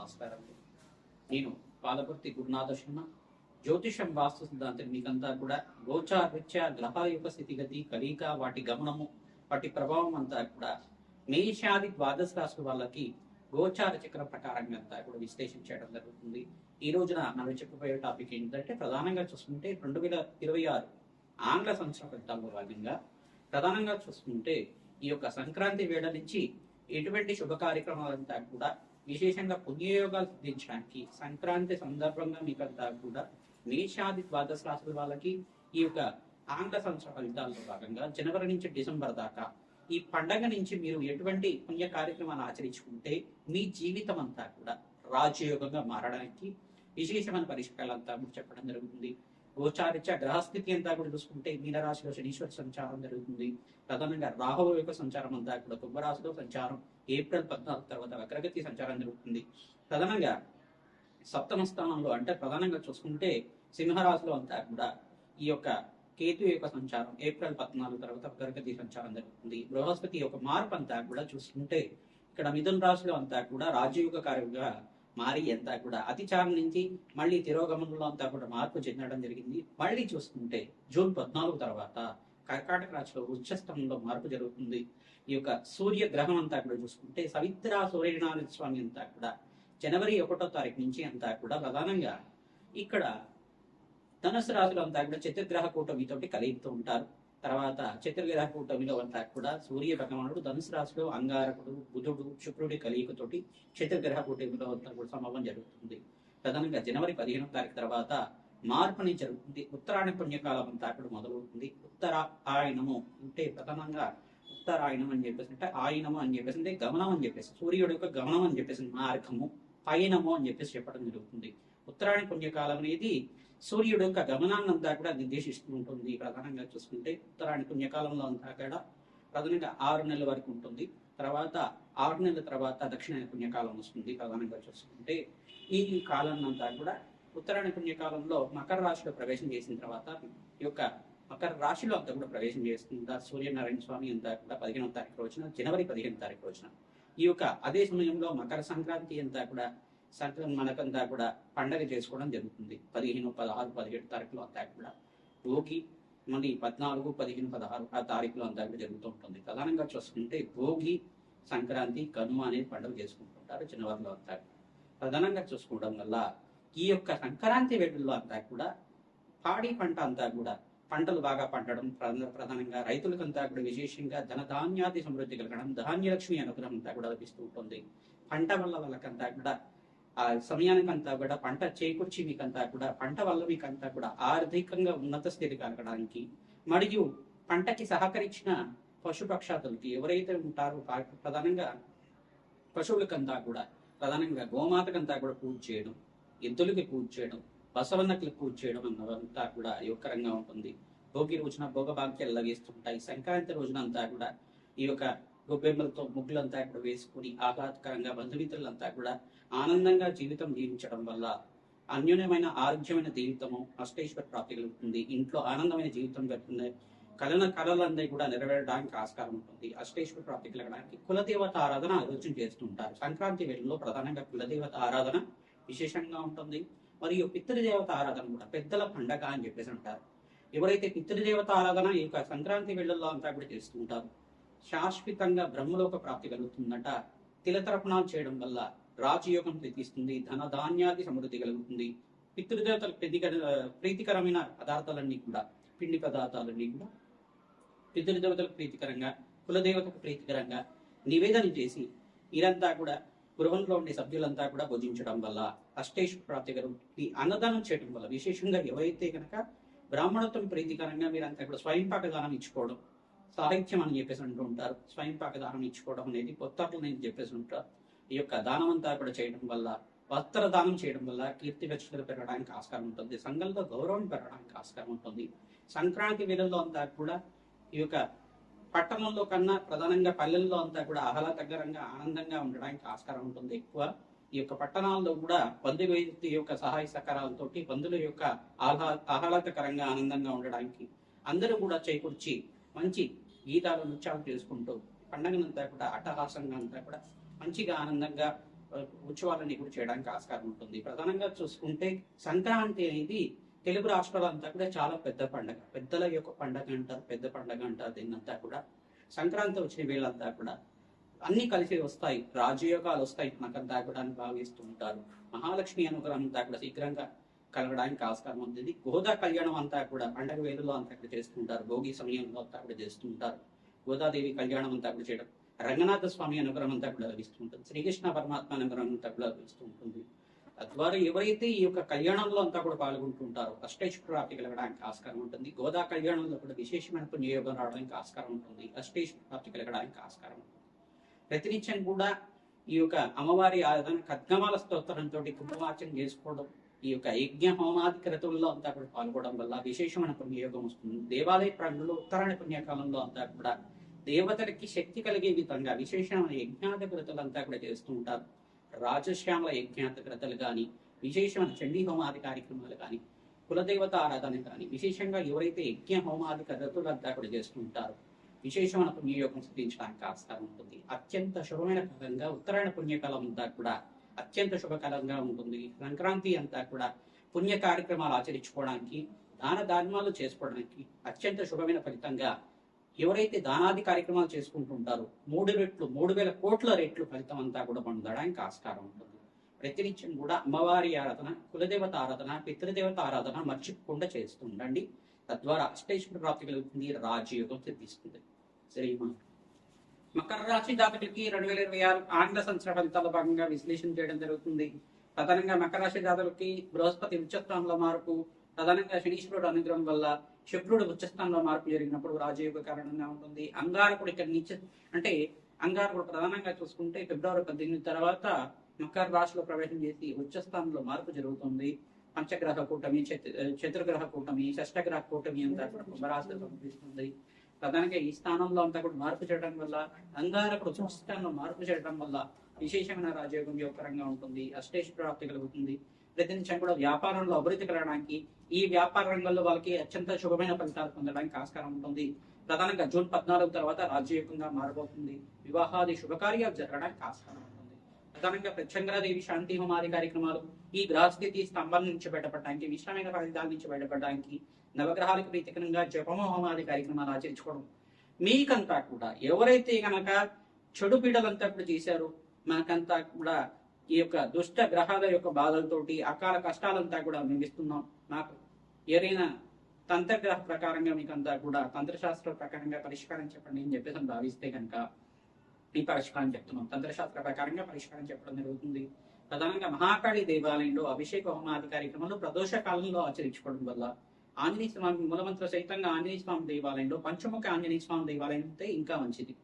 నమస్కారం. నేను పాలపర్తి గురునాథ శర్మ జ్యోతిషం వాస్తు సిద్ధాంతం మీకంతా కూడా గోచారీత్యా గ్రహాల యొక్క స్థితిగతి కలీక వాటి గమనము వాటి ప్రభావం అంతా కూడా మేషాది ద్వాదశ రాశి వాళ్ళకి గోచార చక్ర ప్రకారంగా అంతా కూడా విశ్లేషణ చేయడం జరుగుతుంది. ఈ రోజున మనం చెప్పబోయే టాపిక్ ఏంటంటే ప్రధానంగా చూసుకుంటే రెండు వేల ఇరవై ఆరు ఆంగ్ల సంవత్సర ఫలితాల్లో భాగంగా ప్రధానంగా చూసుకుంటే ఈ యొక్క సంక్రాంతి వేళ నుంచి ఎటువంటి శుభ కార్యక్రమాలంతా కూడా విశేషంగా పుణ్యయోగాలు సిద్ధించడానికి సంక్రాంతి సందర్భంగా మీకంతా కూడా మేషాది ద్వాదశ రాశుల వాళ్ళకి ఈ యొక్క ఆంగ్ల సంవత్సర ఫలితాల్లో భాగంగా జనవరి నుంచి డిసెంబర్ దాకా ఈ పండగ నుంచి మీరు ఎటువంటి పుణ్య కార్యక్రమాలు ఆచరించుకుంటే మీ జీవితం అంతా కూడా రాజయోగంగా మారడానికి విశేషమైన పరిష్కారాలంతా చెప్పడం జరుగుతుంది. గోచారిత్య గ్రహస్థితి అంతా కూడా చూసుకుంటే మీనరాశిలో శనీశ్వర సంచారం జరుగుతుంది. ప్రధానంగా రాహువు యొక్క సంచారం అంతా కూడా కుంభరాశిలో సంచారం. ఏప్రిల్ పద్నాలుగు తర్వాత వక్రగతి సంచారం జరుగుతుంది. ప్రధానంగా సప్తమ స్థానంలో అంటే ప్రధానంగా చూసుకుంటే సింహరాశిలో అంతా కూడా ఈ యొక్క కేతు యొక్క సంచారం ఏప్రిల్ పద్నాలుగు తర్వాత వక్రగతి సంచారం జరుగుతుంది. బృహస్పతి యొక్క మార్పు అంతా కూడా చూసుకుంటే ఇక్కడ మిథున రాశిలో అంతా కూడా రాజయోగ కార్యంగా మారి అంతా కూడా అతిచారం నుంచి మళ్ళీ తిరోగమనంలో అంతా కూడా మార్పు చెందడం జరిగింది. మళ్ళీ చూసుకుంటే జూన్ పద్నాలుగు తర్వాత కర్కాటక రాశిలో ఉచ్చస్థంలో మార్పు జరుగుతుంది. ఈ యొక్క సూర్య గ్రహం అంతా కూడా చూసుకుంటే సవిత్ర సూర్యనారాయణ స్వామి అంతా కూడా జనవరి ఒకటో తారీఖు నుంచి అంతా కూడా ప్రధానంగా ఇక్కడ ధనుసు రాశులు అంతా కూడా చతుర్గ్రహ కూటమితోటి కలుగుతూ ఉంటారు. తర్వాత చతుర్గ్రహ కూటమిలో అంతా కూడా సూర్య భగవానుడు ధనుసు రాశిలో అంగారకుడు బుధుడు శుక్రుడి కలియుకతోటి చతుర్గ్రహ కూటమిలో అంతా కూడా సంభవం జరుగుతుంది. ప్రధానంగా జనవరి పదిహేనో తారీఖు తర్వాత మార్పు జరుగుతుంది. ఉత్తరాయణ పుణ్యకాలం అంతా కూడా మొదలవుతుంది. ఉత్తర ఆయనము అంటే ప్రధానంగా ఉత్తరాయణం అని చెప్పేసి అంటే ఆయనము అని చెప్పేసి అంటే గమనం అని చెప్పేసి సూర్యుడు యొక్క గమనం అని చెప్పేసి మార్గము పయనము అని చెప్పేసి చెప్పడం జరుగుతుంది. ఉత్తరాయణ పుణ్యకాలం అనేది సూర్యుడు యొక్క గమనాన్ని అంతా కూడా నిర్దేశిస్తూ ఉంటుంది. ప్రధానంగా చూసుకుంటే ఉత్తరాయణ పుణ్యకాలంలో అంతా కూడా ప్రధానంగా ఆరు నెలల వరకు ఉంటుంది. తర్వాత ఆరు నెలల తర్వాత దక్షిణ పుణ్యకాలం వస్తుంది ప్రధానంగా చూసుకుంటే. ఈ కాలం అంతా కూడా ఉత్తరాయణ పుణ్యకాలంలో మకర రాశిలో ప్రవేశం చేసిన తర్వాత ఈ యొక్క మకర రాశిలో అంతా కూడా ప్రవేశం చేస్తుంది? సూర్యనారాయణ స్వామి అంతా కూడా పదిహేనవ తారీఖు రోజున జనవరి పదిహేను తారీఖు రోజున. ఈ యొక్క అదే సమయంలో మకర సంక్రాంతి అంతా కూడా సంక్రాంతి మనకంతా కూడా పండగ చేసుకోవడం జరుగుతుంది. పదిహేను పదహారు పదిహేడు తారీఖులో అంతా కూడా. భోగి మళ్ళీ పద్నాలుగు పదిహేను పదహారు ఆ తారీఖులో అంతా కూడా జరుగుతూ ఉంటుంది. ప్రధానంగా చూసుకుంటే భోగి సంక్రాంతి కనుమ అనేది పండుగ చేసుకుంటుంటారు చిన్నవారిలో అంతా ప్రధానంగా చూసుకోవడం వల్ల ఈ యొక్క సంక్రాంతి వేడుల్లో అంతా కూడా పాడి పంట అంతా కూడా పంటలు బాగా పండడం ప్రధా- ప్రధానంగా రైతులకంతా కూడా విశేషంగా ధనధాన్యాది సమృద్ధి కలగడం ధాన్యలక్ష్మి అనుగ్రహం అంతా కూడా లభిస్తూ ఉంటుంది. పంట వల్ల వాళ్ళకంతా కూడా ఆ సమయానికంతా కూడా పంట చేకూర్చి మీకంతా కూడా పంట వల్ల మీకంతా కూడా ఆర్థికంగా ఉన్నత స్థితి కలగడానికి మరియు పంటకి సహకరించిన పశుపక్షాదులకి ఎవరైతే ఉంటారో ప్రధానంగా పశువులకంతా కూడా ప్రధానంగా గోమాతకంతా కూడా పూజ చేయడం ఎద్దులకి పూజ చేయడం బసవన్నకి పూజ చేయడం అన్నదంతా కూడా యువకరంగా ఉంటుంది. భోగి రోజున భోగభాగ్యాలు లభిస్తుంటాయి. సంక్రాంతి రోజున అంతా కూడా ఈ యొక్క గొబ్బెమ్మలతో ముగ్గులంతా కూడా వేసుకుని ఆహ్లాదకరంగా బంధుమిత్రులంతా కూడా ఆనందంగా జీవితం జీవించడం వల్ల అన్యోన్యమైన ఆరోగ్యమైన జీవితము అష్టేశ్వర ప్రాప్తి కలుగుతుంది. ఇంట్లో ఆనందమైన జీవితం జరుగుతుంది కలన కళలన్నీ కూడా నెరవేరడానికి ఆస్కారం ఉంటుంది. అష్టేశ్వర ప్రాప్తి కలగడానికి కులదేవత ఆరాధన ఆలోచన చేస్తుంటారు సంక్రాంతి వేళల్లో ప్రధానంగా కులదేవత ఆరాధన విశేషంగా ఉంటుంది. మరియు పితృదేవత ఆరాధన కూడా పెద్దల పండగ అని చెప్పేసి అంటారు. ఎవరైతే పితృదేవత ఆరాధన ఈ యొక్క సంక్రాంతి వేళల్లో అంతా కూడా చేస్తూ ఉంటారు. శాశ్వతంగా బ్రహ్మలోక ప్రాప్తి కలుగుతుందట. తిలతర్పణాలు చేయడం వల్ల రాజయోగం ప్రీతిస్తుంది ధన ధాన్యాది సమృద్ధి కలుగుతుంది. పితృదేవతలకు ప్రీతికర ప్రీతికరమైన పదార్థాలన్నీ కూడా పిండి పదార్థాలన్నీ కూడా పితృదేవతలకు ప్రీతికరంగా కులదేవతకు ప్రీతికరంగా నివేదన చేసి వీరంతా కూడా గృహంలో ఉండే సభ్యులంతా కూడా భుజించడం వల్ల అష్టేశ్వర ప్రాప్తి కలుగుతుంది అన్నదానం చేయడం వల్ల విశేషంగా ఎవరైతే కనుక బ్రాహ్మణత్వం ప్రీతికరంగా మీరంతా కూడా స్వయంపాక దానం ఇచ్చుకోవడం సాహిత్యం అని చెప్పేసి అంటూ ఉంటారు. స్వయంపాక దానం ఇచ్చుకోవడం అనేది కొత్తట్లు నేను చెప్పేసి ఉంటారు. ఈ యొక్క దానం అంతా కూడా చేయడం వల్ల వస్త్ర దానం చేయడం వల్ల కీర్తి ప్రతిష్టలు పెరగడానికి ఆస్కారం ఉంటుంది. సంఘంలో గౌరవం పెరగడానికి ఆస్కారం ఉంటుంది. సంక్రాంతి వేళల్లో అంతా కూడా ఈ యొక్క పట్టణంలో కన్నా ప్రధానంగా పల్లెల్లో అంతా కూడా ఆహ్లాదకరంగా ఆనందంగా ఉండడానికి ఆస్కారం ఉంటుంది. ఎక్కువ ఈ యొక్క పట్టణాల్లో కూడా బంధువేది యొక్క సహాయ సహకారాలతోటి బంధువుల యొక్క ఆహ్లా ఆహ్లాదకరంగా ఆనందంగా ఉండడానికి అందరూ కూడా చేకూర్చి మంచి గీతాలు నృత్యాలు చేసుకుంటూ పండగనంతా కూడా అట్టహాసంగా అంతా కూడా మంచిగా ఆనందంగా ఉత్సవాలన్నీ కూడా చేయడానికి ఆస్కారం ఉంటుంది. ప్రధానంగా చూసుకుంటే సంక్రాంతి అనేది తెలుగు రాష్ట్రాలంతా కూడా చాలా పెద్ద పండగ. పెద్దల యొక్క పండగ అంటారు పెద్ద పండగ అంటారు దీన్నంతా కూడా. సంక్రాంతి వచ్చిన వీళ్ళంతా కూడా అన్ని కలిసి వస్తాయి. రాజయోగాలు వస్తాయి. మనకంతా కూడా అని భావిస్తూ ఉంటారు మహాలక్ష్మి అనుగ్రహం అంతా కూడా శీఘ్రంగా కలగడానికి ఆస్కారం ఉంటుంది గోదా కళ్యాణం అంతా కూడా పండగ వేలులో అంతా కూడా చేస్తుంటారు. భోగి సమయంలో అంతా కూడా చేస్తుంటారు. గోదాదేవి కళ్యాణం అంతా కూడా చేయడం రంగనాథ స్వామి అనుగ్రహం అంతా కూడా లభిస్తుంటుంది శ్రీకృష్ణ పరమాత్మ అనుగ్రహం అంతా కూడా లభిస్తూ ఉంటుంది. తద్వారా ఎవరైతే ఈ యొక్క కళ్యాణంలో అంతా కూడా పాల్గొంటుంటారో అష్టేశ్వర రాత్రి కలగడానికి ఆస్కారం ఉంటుంది. గోదా కళ్యాణంలో కూడా విశేషమైన పుణ్యయోగం రావడానికి ఆస్కారం ఉంటుంది. అష్టేశ్వర రాత్రి కలగడానికి ఆస్కారం ఉంటుంది. ప్రతినిత్యం కూడా ఈ యొక్క అమ్మవారి ఆరాధన ఖడ్గమాల స్తోత్రంతో కుంకుమార్చన చేసుకోవడం ఈ యొక్క యజ్ఞ హోమాది క్రతువుల్లో అంతా కూడా పాల్గొనడం వల్ల విశేషమైన పుణ్యయోగం వస్తుంది. దేవాలయ ప్రాంగంలో ఉత్తరాయణ పుణ్యకాలంలో అంతా కూడా దేవతలకి శక్తి కలిగే విధంగా విశేషమైన యజ్ఞాత క్రతులు అంతా కూడా చేస్తూ ఉంటారు. రాజశ్యామల యజ్ఞాత క్రతులు కానీ విశేషమైన చండీ హోమాది కార్యక్రమాలు కానీ కులదేవత ఆరాధన కానీ విశేషంగా ఎవరైతే యజ్ఞ హోమాది క్రతులు అంతా కూడా చేస్తూ ఉంటారు విశేషమైన పుణ్యయోగం సిద్ధించడానికి ఆస్కారం ఉంటుంది. అత్యంత శుభమైన కాలంగా ఉత్తరాయణ పుణ్యకాలం అంతా కూడా అత్యంత శుభకాలంగా ఉంటుంది. సంక్రాంతి అంతా కూడా పుణ్య కార్యక్రమాలు ఆచరించుకోవడానికి దాన ధర్మాలు చేసుకోవడానికి అత్యంత శుభమైన ఫలితంగా ఎవరైతే దానాది కార్యక్రమాలు చేసుకుంటుంటారో మూడు రెట్లు మూడు వేల కోట్ల రెట్లు ఫలితం అంతా కూడా పొందడానికి ఆస్కారం ఉంటుంది. ప్రతినిత్యం కూడా అమ్మవారి ఆరాధన కులదేవత ఆరాధన పితృదేవత ఆరాధన మర్చిపోకుండా చేస్తుండండి తద్వారా అష్టేశ్వర ప్రాప్తి కలుగుతుంది రాజయోగం సిద్ధిస్తుంది. శ్రీమా మకర రాశి జాతకులకి రెండు వేల ఇరవై ఆరు ఆంగ్ల సంవత్సర ఫలితాల భాగంగా విశ్లేషణ చేయడం జరుగుతుంది. ప్రధానంగా మకర రాశి జాతకులకి బృహస్పతి ఉచ్చస్థానంలో మార్పు ప్రధానంగా శనీశ్వరుడు అనుగ్రహం వల్ల శుక్రుడు ఉచ్చస్థానంలో మార్పు జరిగినప్పుడు రాజయోగ కారణంగా ఉంటుంది. అంగారకుడు ఇక్కడ నీచ అంటే అంగారకుడు ప్రధానంగా చూసుకుంటే ఫిబ్రవరి పద్దెనిమిది తర్వాత మకర రాశిలో ప్రవేశం చేసి ఉచ్చస్థానంలో మార్పు జరుగుతుంది. పంచగ్రహ కూటమి చతు- చతుర్గ్రహ కూటమి షష్టగ్రహ కూటమి అంతా కుంభరాశిలో కనిపిస్తుంది. ప్రధానంగా ఈ స్థానంలో అంతా కూడా మార్పు చేయడం వల్ల అంగారకుడు ఉచ్చస్థానంలో మార్పు చేయడం వల్ల విశేషమైన రాజయోగం యోగకరంగా ఉంటుంది అష్టేష్ ప్రాప్తి కలుగుతుంది. ప్రతినిత్యం కూడా వ్యాపారంలో అభివృద్ధి కలగడానికి ఈ వ్యాపార రంగంలో వాళ్ళకి అత్యంత శుభమైన ఫలితాలు పొందడానికి ఆస్కారం ఉంటుంది. ప్రధానంగా జూన్ పద్నాలుగు తర్వాత రాజ్యయోగంగా మారబోతుంది. వివాహాది శుభకార్యాలు జరగడానికి ఆస్కారం ఉంటుంది. ప్రధానంగా ప్రత్యంగరాదేవి శాంతి హోమాది కార్యక్రమాలు ఈ గ్రహస్థితి స్తంభం నుంచి బయటపడడానికి విశ్రమైన ఫలితాల నుంచి బయటపడడానికి నవగ్రహాలకు ప్రీతికరంగా జపమ హోమాది కార్యక్రమాలు ఆచరించుకోవడం. మీకంతా కూడా ఎవరైతే గనక చెడు పీడలంతా కూడా చేశారో మనకంతా కూడా ఈ యొక్క దుష్ట గ్రహాల యొక్క బాధలతోటి అకాల కష్టాలంతా కూడా మిగిస్తున్నాం నాకు ఏదైనా తంత్రగ్రహ ప్రకారంగా మీకంతా కూడా తంత్రశాస్త్ర ప్రకారంగా పరిష్కారం చెప్పండి అని చెప్పేసి అని భావిస్తే కనుక ఈ పరిష్కారం చెప్తున్నాం. తంత్రశాస్త్ర ప్రకారంగా పరిష్కారం చెప్పడం జరుగుతుంది. ప్రధానంగా మహాకాళి దేవాలయంలో అభిషేక హోమాది కార్యక్రమాలు ప్రదోష కాలంలో ఆచరించుకోవడం వల్ల ఆంజనేయ స్వామి మూలమంత్ర సహితంగా ఆంజనేయ స్వామి దేవాలయంలో పంచముఖ ఆంజనేయ స్వామి దేవాలయం అయితే ఇంకా మంచిది.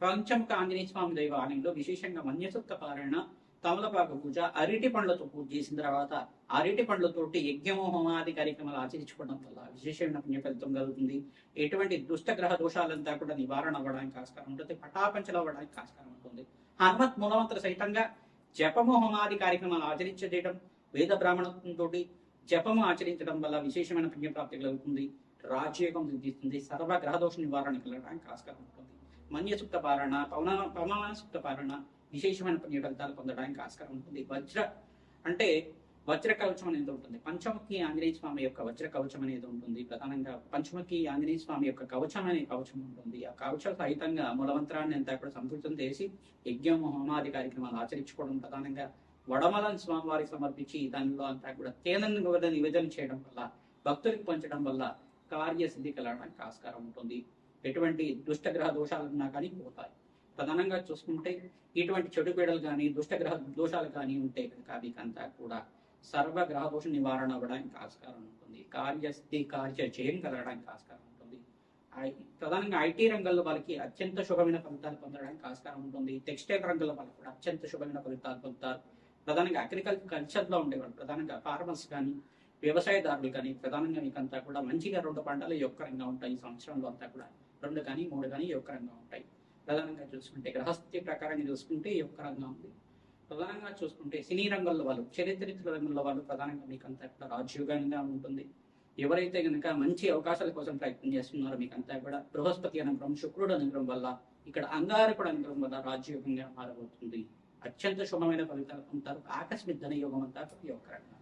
పంచముఖ ఆంజనేయ స్వామి దేవాలయంలో విశేషంగా మన్యసుక్త పారాయణ తమలపాకు పూజ అరటి పండ్లతో పూజ చేసిన తర్వాత అరటి పండ్లతోటి యజ్ఞము హోమాది కార్యక్రమాలు ఆచరించుకోవడం వల్ల విశేషమైన పుణ్య ఫలితం కలుగుతుంది. ఎటువంటి దుష్టగ్రహ దోషాలంతా కూడా నివారణ అవ్వడానికి ఆస్కారం ఉంటుంది. పటాపంచలు అవ్వడానికి ఆస్కారం ఉంటుంది. హనుమత్ మూలమంత్ర సహితంగా జపము హోమాది కార్యక్రమాలు ఆచరించడం వేద బ్రాహ్మణత్వంతో జపము ఆచరించడం వల్ల విశేషమైన పుణ్యప్రాప్తి కలుగుతుంది. రాజయోగం సిద్ధిస్తుంది. సర్వ గ్రహ దోష నివారణ కలగడానికి ఆస్కారం ఉంటుంది. మన్యసుప్త పారణ పవన పవన సుప్త పారణ విశేషమైన పుణ్య ఫలితాలు పొందడానికి ఆస్కారం ఉంటుంది. వజ్ర అంటే వజ్ర కవచం అనేది ఉంటుంది. పంచముఖి ఆంజనేయ స్వామి యొక్క వజ్ర కవచం అనేది ఉంటుంది. ప్రధానంగా పంచముఖి ఆంజనేయ స్వామి యొక్క కవచం అనే కవచం ఉంటుంది. ఆ కవచ సహితంగా మూలమంత్రాన్ని అంతా కూడా సంపూర్తం చేసి యజ్ఞం హోమాది కార్యక్రమాలు ఆచరించుకోవడం ప్రధానంగా వడమలను స్వామివారికి సమర్పించి దానిలో అంతా కూడా తేనెను కూడా నివేదన చేయడం వల్ల భక్తులకు పంచడం వల్ల కార్యసిద్ధి కలగడానికి ఆస్కారం ఉంటుంది. ఎటువంటి దుష్టగ్రహ దోషాలున్నా కానీ పోతాయి. ప్రధానంగా చూసుకుంటే ఇటువంటి చెడు పీడలు కానీ దుష్టగ్రహ దోషాలు కానీ ఉంటే కనుక వీకంతా కూడా సర్వ గ్రహ దోష నివారణ అవ్వడానికి ఆస్కారం ఉంటుంది. కార్యసిద్ధి కార్య జయం కలగడానికి ఆస్కారం ఉంటుంది. ఐ- ప్రధానంగా ఐటీ రంగంలో వాళ్ళకి అత్యంత శుభమైన ఫలితాలు పొందడానికి ఆస్కారం ఉంటుంది. టెక్స్టైల్ రంగంలో వాళ్ళకి కూడా అత్యంత శుభమైన ఫలితాలు పొందుతారు. ప్రధానంగా అగ్రికల్చర్ కల్చర్లో ఉండేవాళ్ళు. ప్రధానంగా ఫార్మర్స్ కానీ వ్యవసాయదారులు కానీ ప్రధానంగా మీకంతా కూడా మంచిగా రెండు పంటలు యొక్కరంగా ఉంటాయి. ఈ సంవత్సరంలో అంతా కూడా రెండు కానీ మూడు కానీ యొక్కరంగా ఉంటాయి. ప్రధానంగా చూసుకుంటే గ్రహస్థితి ప్రకారంగా చూసుకుంటే యొక్కరంగా ఉంది. ప్రధానంగా చూసుకుంటే సినీ రంగంలో వాళ్ళు చరిత్రిత రంగంలో వాళ్ళు ప్రధానంగా మీకంతా కూడా రాజ్యోగంగా ఉంటుంది. ఎవరైతే కనుక మంచి అవకాశాల కోసం ప్రయత్నం చేస్తున్నారో మీకంతా కూడా బృహస్పతి అనుగ్రహం శుక్రుడు అనుగ్రహం వల్ల ఇక్కడ అంగారకుడు అనుగ్రహం వల్ల రాజ్యోగంగా మారబోతుంది. అత్యంత శుభమైన ఫలితాలు పొందుతారు ఆకస్మిక ధన యోగం అంటారు ఈ యొక్క రకంగా.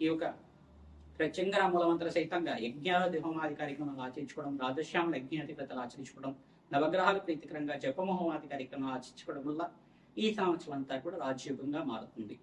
ఈ యొక్క ప్రత్యంగర మూలమంత్ర సహితంగా యజ్ఞాది హోమాది కార్యక్రమాలు ఆచరించుకోవడం రాజశ్యామల యజ్ఞాధిపతలు ఆచరించుకోవడం నవగ్రహాలు ప్రీతికరంగా జపమహోమాది కార్యక్రమాలు ఆచరించుకోవడం వల్ల ఈ సంవత్సరం అంతా కూడా రాజయోగంగా మారుతుంది